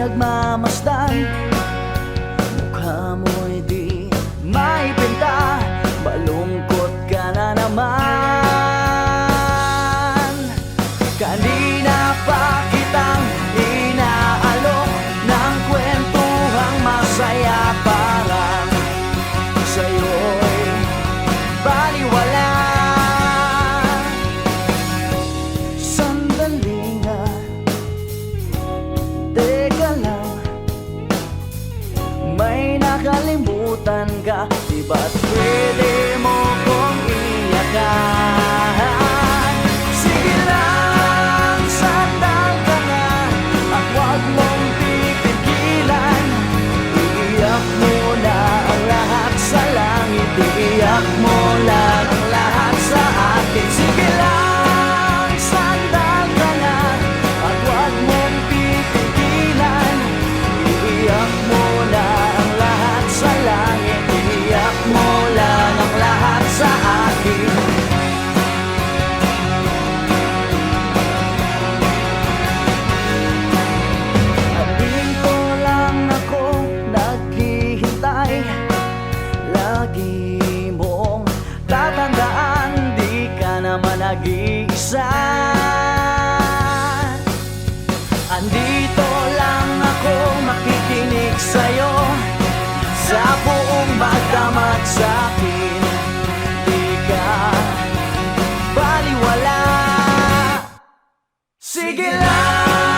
pinagmamasdan. nasaktan ka Di ba't pwede mo kong iyakan? Sige lang, sandal ka na At huwag mong pipigilan Iiyak mo na ang lahat sa langit Iiyak mo na nag-iisa. Andito lang ako makikinig sa'yo Sa buong magdamat sa'kin Di ka baliwala. Sige lang.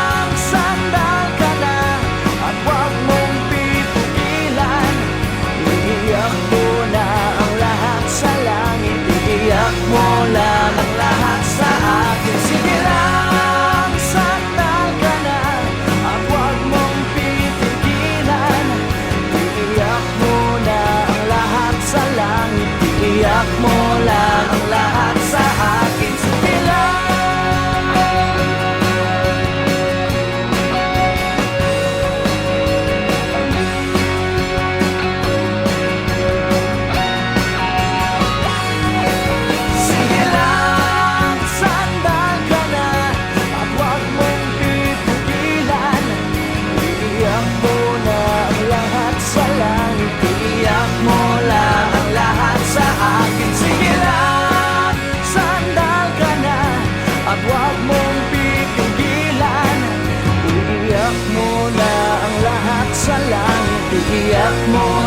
more. We have more.